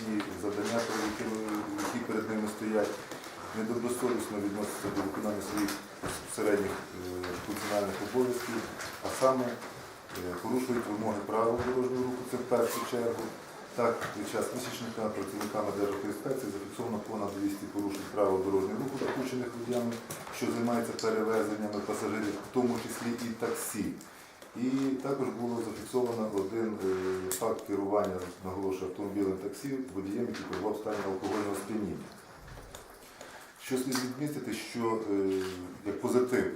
ті завдання, які перед ними стоять, недобросовісно відносяться до виконання своїх середніх е, функціональних обов'язків, а саме е, порушують вимоги правил дорожнього руху, це в першу чергу. Так, під час місячника працівниками Державтоінспекції зафіксовано понад 200 порушень правил дорожнього руху, допущених водіями, що займаються перевезеннями пасажирів, в тому числі і таксі. І також було зафіксовано один е, факт керування наголошую автомобілем таксі водієм, який перебував в стані алкогольного сп'яніння. Що слід відмітити, що е, як позитив,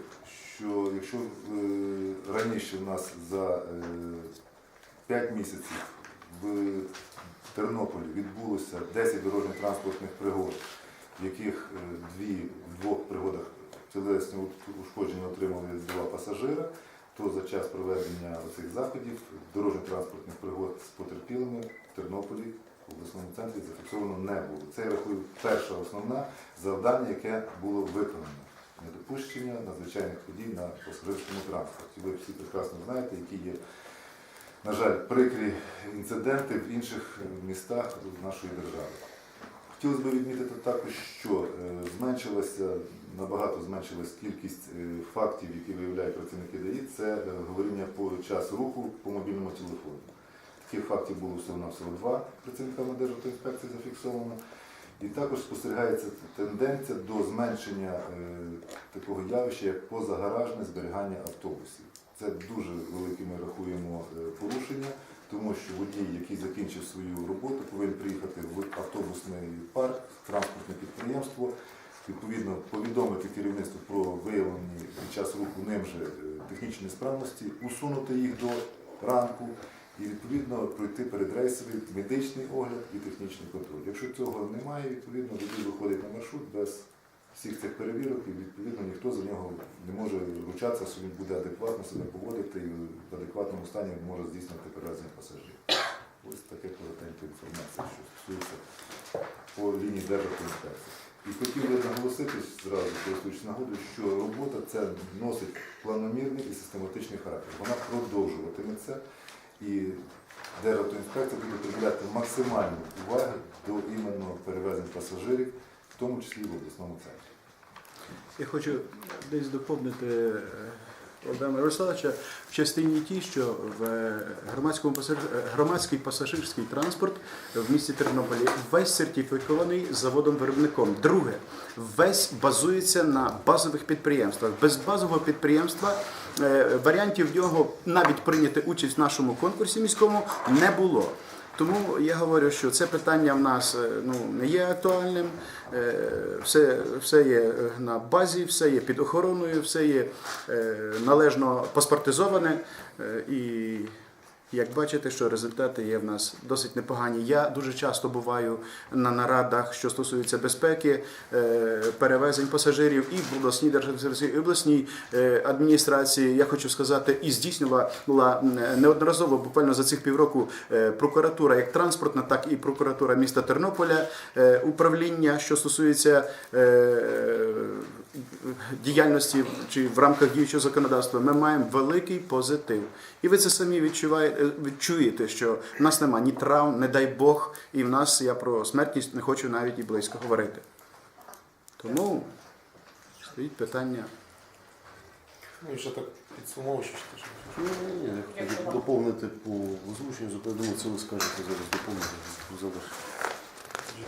що якщо е, раніше в нас за е, 5 місяців в Тернополі відбулося 10 дорожньо-транспортних пригод, в яких дві, в двох пригодах тілесні ушкодження отримали два пасажира, то за час проведення цих заходів дорожньо-транспортних пригод з потерпілими в Тернополі в обласному центрі зафіксовано не було. Це я рахую перше основне завдання, яке було виконано. Недопущення надзвичайних подій на пасажирському транспорті. Ви всі прекрасно знаєте, які є, на жаль, прикрі інциденти в інших містах нашої держави. Хотілося б відмітити також, що е, зменшилася, набагато зменшилась кількість е, фактів, які виявляють працівники ДАІ, це е, говоріння по часу руху по мобільному телефону. Таких фактів було всього-навсього два працівниками Державтоінспекції зафіксовано. І також спостерігається тенденція до зменшення е, такого явища, як позагаражне зберігання автобусів. Це дуже велике ми рахуємо порушення, тому що водій, який закінчив свою роботу, повинен приїхати в автобусний парк, в транспортне підприємство, відповідно повідомити керівництво про виявлені під час руху ним же е, технічні несправності, усунути їх до ранку і відповідно пройти передрейсовий медичний огляд і технічний контроль. Якщо цього немає, відповідно водій виходить на маршрут без всіх цих перевірок, і відповідно ніхто за нього не може ручатися, що він буде адекватно себе поводити і в адекватному стані може здійснювати перевезення пасажирів. Ось таке коротенька інформація, що стосується по лінії Державтоінспекції. І хотів би наголосити зразу, користуючись нагодою, що робота ця носить планомірний і систематичний характер. Вона продовжуватиметься і Державтоінспекція буде приділяти максимальну увагу до іменно перевезень пасажирів, в тому числі в обласному центрі. Я хочу десь доповнити е, Володимира Ярославовича в частині ті, що в е, громадському е, громадський пасажирський транспорт в місті Тернополі весь сертифікований заводом-виробником. Друге, весь базується на базових підприємствах. Без базового підприємства е, варіантів нього навіть прийняти участь в нашому конкурсі міському не було. Тому я говорю, що це питання в нас е, ну, не є актуальним. Е, Все, все є на базі, все є під охороною, все є е, належно паспортизоване. І як бачите, що результати є в нас досить непогані. Я дуже часто буваю на нарадах, що стосуються безпеки, е, перевезень пасажирів і в обласній державній і обласній е, адміністрації. Я хочу сказати, і здійснювала неодноразово, буквально за цих півроку, е, прокуратура як транспортна, так і прокуратура міста Тернополя, управління, що стосується діяльності чи в рамках діючого законодавства, ми маємо великий позитив. І ви це самі відчуваєте, відчуєте, що в нас нема ні травм, не дай Бог, і в нас я про смертність не хочу навіть і близько говорити. Тому стоїть питання. Ну і ще так підсумовуючи, що. Ні, ні, ні, я хотів доповнити по озвученню, зато я думаю, це ви скажете зараз доповнити. завершити.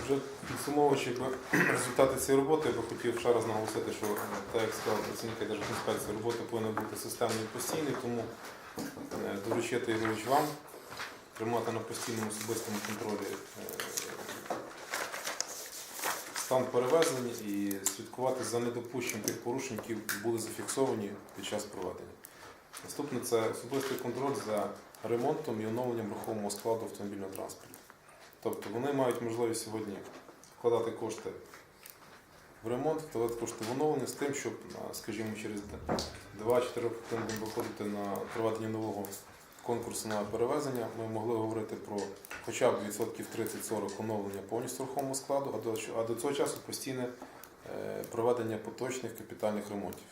Вже підсумовуючи результати цієї роботи, я би хотів ще раз наголосити, що е, так як сказав працівники Держінспекції, робота повинна бути системною і постійною, тому е, доручити Ігорович вам тримати на постійному особистому контролі е, стан перевезень і слідкувати за недопущенням тих порушень, які були зафіксовані під час проведення. Наступне це особистий контроль за ремонтом і оновленням рухомого складу автомобільного транспорту. Тобто вони мають можливість сьогодні вкладати кошти в ремонт, вкладати кошти в оновлення з тим, щоб, скажімо, через 2-4 роки, ми будемо виходити на проведення нового конкурсу на перевезення, ми могли говорити про хоча б відсотків 30-40 оновлення повністю рухомого складу, а до, а до цього часу постійне е, проведення поточних капітальних ремонтів.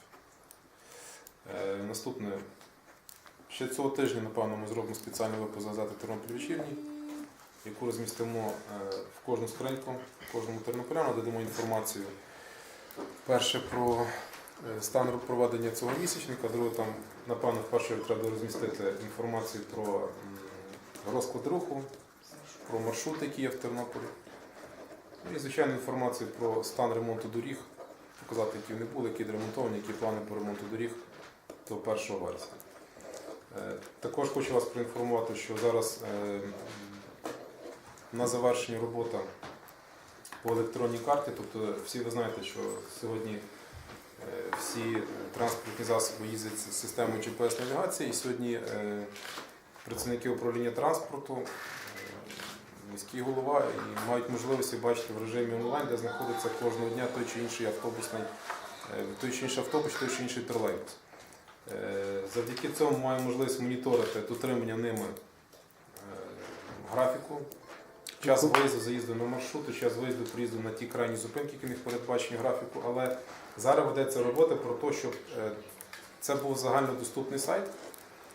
Е, Наступне. Ще цього тижня, напевно, ми зробимо спеціальний випуск газети Тернопіль вечірній яку розмістимо е, в кожну скриньку, в кожному тернополяну, додамо інформацію. Перше про е, стан проведення цього місячника, друге там, напевно, в першу чергу треба розмістити інформацію про розклад руху, про маршрут, який є в Тернополі. Ну і, звичайно, інформацію про стан ремонту доріг, показати, які вони були, які ремонтовані, які плани по ремонту доріг до 1 вересня. Е, Також хочу вас проінформувати, що зараз на завершенні робота по електронній карті, тобто всі ви знаєте, що сьогодні е, всі транспортні засоби їздять з системою GPS-навігації, і сьогодні е, працівники управління транспорту, е, міський голова і мають можливості бачити в режимі онлайн, де знаходиться кожного дня той чи інший автобусний, той чи інший автобус, той чи інший тролейбус. Завдяки цьому маємо можливість моніторити дотримання ними графіку, час виїзду, заїзду на маршрути, час виїзду, приїзду на ті крайні зупинки, які в них передбачені графіку. Але зараз ведеться робота про те, щоб е, це був загальнодоступний сайт,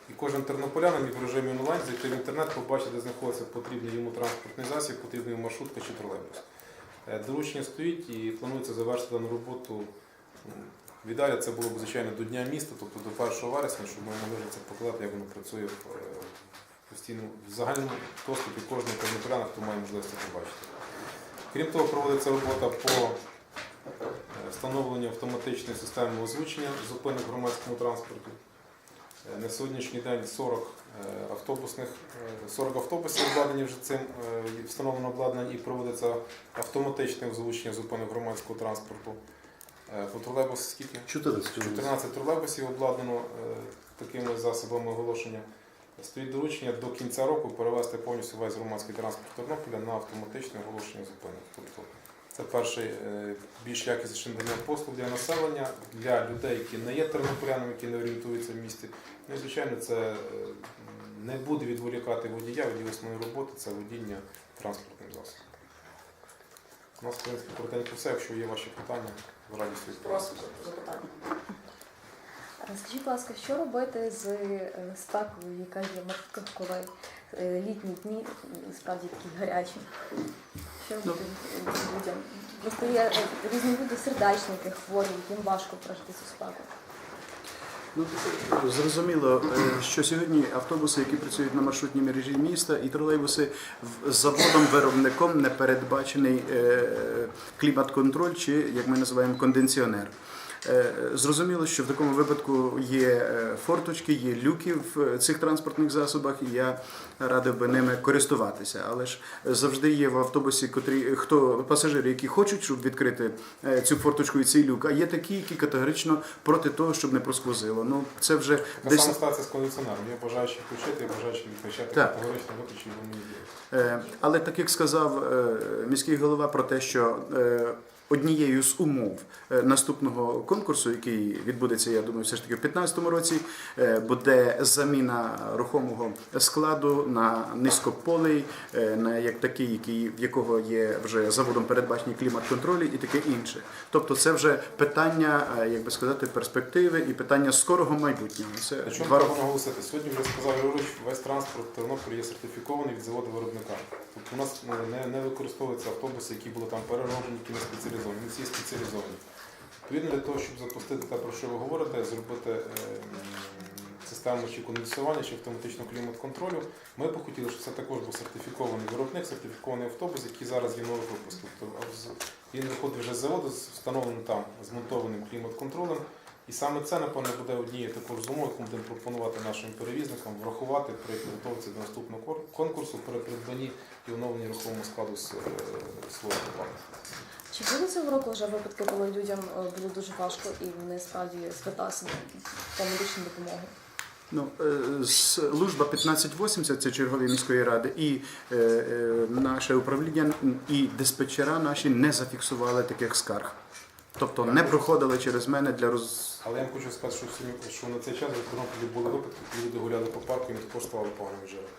і кожен тернополянин міг в режимі онлайн зайти в інтернет, побачити, де знаходиться потрібний йому транспортний засіб, потрібний йому маршрутка чи тролейбус. Е, Доручення стоїть і планується завершити дану роботу. м, В ідеалі це було б звичайно до Дня міста, тобто до 1 вересня, щоб ми могли це показати, як воно працює в е, постійно в загальному доступі кожного тернополяна, хто має можливість це побачити. Крім того, проводиться робота по е, встановленню автоматичної системи озвучення зупинок в громадському транспорті. Е, На сьогоднішній день 40 е, автобусних, е, 40 автобусів обладнані вже цим встановлено обладнання і проводиться автоматичне озвучення зупинок громадського транспорту. По тролейбусу скільки? 14 14 тролейбусів обладнано такими засобами оголошення. Стоїть доручення до кінця року перевести повністю весь громадський транспорт Тернополя на автоматичне оголошення зупинок. Тобто це перший е, більш якісніший надання послуг для населення, для людей, які не є тернополянами, які не орієнтуються в місті. Ну і звичайно, це е, не буде відволікати водія від основної роботи, це водіння транспортним засобом. У нас, в принципі, коротенько все. Якщо є ваші питання, з радістю. Прошу запитання. А Скажіть, будь ласка, що робити з е, спекою, яка є в маршрутках, коли е, літні дні справді такі гарячі? Що робити з людям? Просто є е, різні люди сердечники, хворі, яким важко прожити цю спеку. Ну, зрозуміло, що сьогодні автобуси, які працюють на маршрутній мережі міста, і тролейбуси з заводом-виробником не передбачений клімат-контроль чи, як ми називаємо, кондиціонер. Е, Зрозуміло, що в такому випадку є е, форточки, є люки в е, цих транспортних засобах, і я радив би ними користуватися. Але ж завжди є в автобусі, котрі хто пасажири, які хочуть, щоб відкрити цю форточку і цей люк, а є такі, які категорично проти того, щоб не просквозило. Ну це вже Така десь сама ситуація з кондиціонером. Є бажаючі включити, є бажаючі відключати Так. категорично виключені вони є. Але так як сказав міський голова про те, що однією з умов е, наступного конкурсу, який відбудеться, я думаю, все ж таки в 2015 році, е, буде заміна рухомого складу на низькополий, е, на як такий, який в якого є вже заводом передбачені клімат-контролі і таке інше. Тобто, це вже питання, як би сказати, перспективи і питання скорого майбутнього. Це чому два роки. наголосити? Сьогодні вже сказав Григорович, весь транспорт в Тернополі є сертифікований від заводу виробника. Тобто у нас ну, не, не використовуються автобуси, які були там перероджені, які не спеціалізовані. Всі спеціалізовані. Відповідно, для того, щоб запустити те, про що ви говорите, зробити е, систему чи кондиціювання, чи автоматичного клімат-контролю, ми б хотіли, щоб це також був сертифікований виробник, сертифікований автобус, який зараз є новий випуск. Тобто він виходить вже з заводу, з встановленим там змонтованим клімат-контролем. І саме це, напевно, буде однією також з умов, яку будемо пропонувати нашим перевізникам, врахувати при підготовці до наступного конкурсу при придбанні і оновленні рухомого складу е, свого товару. Чи були цього року вже випадки, коли людям е, було дуже важко і вони справді зверталися по медичну допомогу? Ну, е, служба 1580, це чергові міської ради, і е, е, наше управління і диспетчера наші не зафіксували таких скарг. Тобто не проходили через мене для роз. Але я вам хочу сказати, що, всі- що на цей час в Тернополі були випадки, коли люди гуляли по парку і ми також ставали поганим джерелом.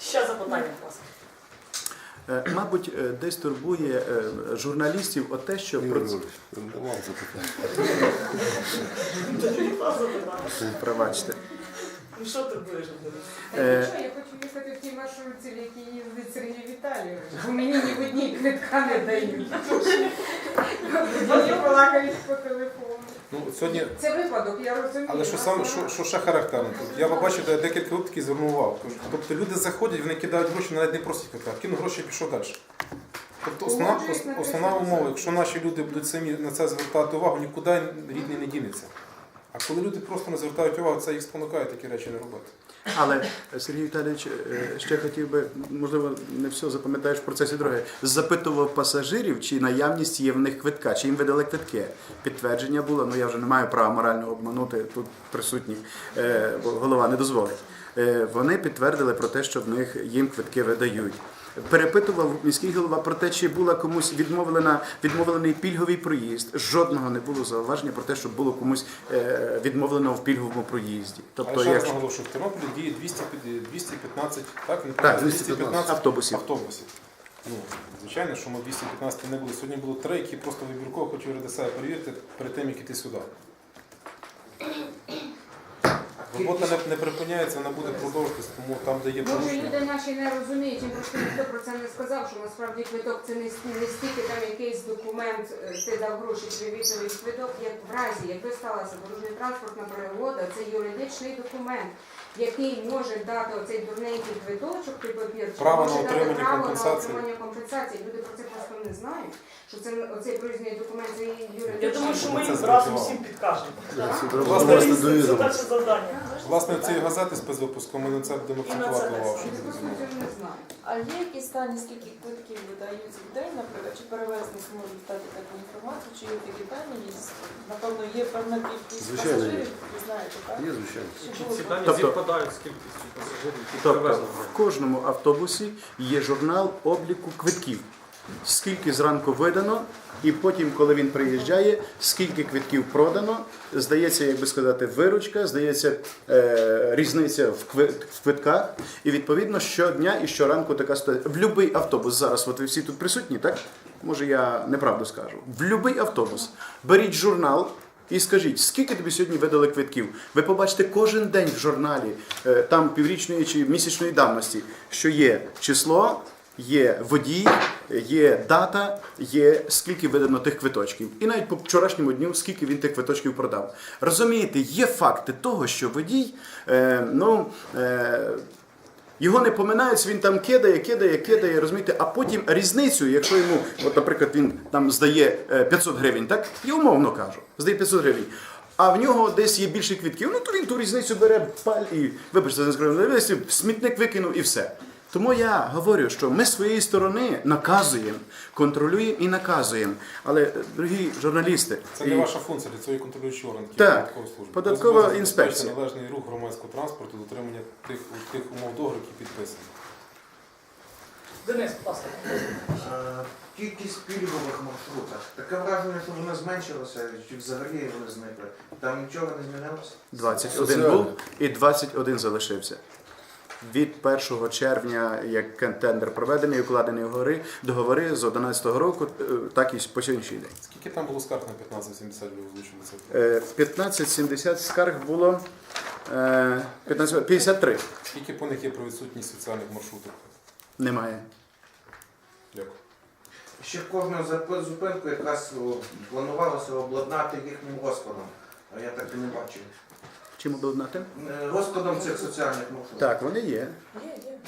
Ще запитання, будь ласка. Е, Мабуть, е, десь турбує е, журналістів от те, що про пробачте. Ну що ти будеш робити? Е, нічого, я хочу їхати в ті маршрутці, в які їздить Сергій Віталійович. Бо мені ні в одній квитка не дають. Вони балакають по телефону. Ну, сьогодні Це випадок, я розумію. Але що саме, що, що ще характерно? Тут я побачив де декілька випадків звернув увагу. Тобто люди заходять, вони кидають гроші, навіть не просять квитка, кинув гроші і пішов далі. Тобто основна, основна умова, якщо наші люди будуть самі на це звертати увагу, нікуди рідний не дінеться. А коли люди просто не звертають увагу, це їх спонукає такі речі не робити. Але Сергій Віталійович е, ще хотів би, можливо, не все запам'ятаєш в процесі дороги. Запитував пасажирів, чи наявність є в них квитка, чи їм видали квитки. Підтвердження було, ну я вже не маю права морально обманути тут присутніх, е, бо голова не дозволить. Е, Вони підтвердили про те, що в них їм квитки видають. Перепитував міський голова про те, чи була комусь відмовлена відмовлений пільговий проїзд. Жодного не було зауваження про те, що було комусь е, відмовлено в пільговому проїзді. Тобто, ще раз як наголошую, в Тернополі діє 200, 215, так? Не Так, 215 автобусів. автобусів. Ну, звичайно, що ми 215 не були. Сьогодні було три, які просто вибірково хочу себе перевірити перед тим, як іти сюди. Робота не, не припиняється, вона буде продовжуватися, тому там, де є Може, порушення. люди наші не розуміють, їм просто ніхто про це не сказав, що насправді квиток це не, не стільки там якийсь документ, е, ти дав гроші, відповідь квиток, як в разі, якби сталася дорожньо-транспортна пригода, це юридичний документ, який може дати оцей дурненький квиточок, папірчик, Право може на дати отримання право компенсації. на отримання компенсації. Люди про це просто не знають, що це оцей проїзний документ, це є юридичний. Я думаю, що ми їм разом всім підкажемо. Да, це треба Власне, цієї газети спецвипуску ми на це будемо акцентувати увагу. щоб Люди знають. А є якісь дані, скільки квитків видають в день, наприклад, чи перевезник може дати таку інформацію, чи є такі дані? Напевно, є певна кількість Звичайно, є. пасажирів, ви знаєте, так? Є, звичайно. Чи Чи було ці дані Тобто- співпадають з кількістю пасажирів, які Тобто привезли? в кожному автобусі є журнал обліку квитків. Скільки зранку видано, і потім, коли він приїжджає, скільки квитків продано, здається, як би сказати, виручка, здається, е, різниця в, кви- в квитках. І відповідно щодня і щоранку така ситуація. В будь-який автобус зараз, от ви всі тут присутні, так? Може, я неправду скажу. В будь-який автобус беріть журнал. І скажіть, скільки тобі сьогодні видали квитків? Ви побачите кожен день в журналі, е, там піврічної чи місячної давності, що є число, є водій, є дата, є скільки видано тих квиточків. І навіть по вчорашньому дню, скільки він тих квиточків продав. Розумієте, є факти того, що водій, е, ну. Е, його не поминають, він там кидає, кидає, кидає, розумієте, а потім різницю, якщо йому, от, наприклад, він там здає е, 500 гривень, так? Я умовно кажу, здає 500 гривень. А в нього десь є більше квітків, ну то він ту різницю бере паль і, вибачте, за нескромність, смітник викинув і все. Тому я говорю, що ми з своєї сторони наказуємо, контролюємо і наказуємо. Але, дорогі журналісти, Це і- не ваша функція, для цього є контролюючий орган, Так, податкової служби. податкова інспекція. належний рух громадського транспорту, дотримання тих, тих умов договору, які підписані. Денис, будь ласка. Е, Кількість пільгових маршрутах. Таке враження, що вони зменшилися, чи взагалі вони зникли. Там нічого не змінилося. 21 Соціально. був і 21 залишився. Від 1 червня, як тендер проведений, укладені договори, договори з 11 року, е, так і по сьогоднішній день. Скільки там було скарг на 1570 ви озвучили? Е, 1570 скарг було е, 15, 53. Скільки по них є про відсутність соціальних маршрутів? Немає. Дякую. Ще кожну зупинку якраз планувалося обладнати їхнім розкладом. А я так і не бачив. Чим обладнати? Е, Розкладом цих соціальних маршрутів. Так, вони є. Є, є.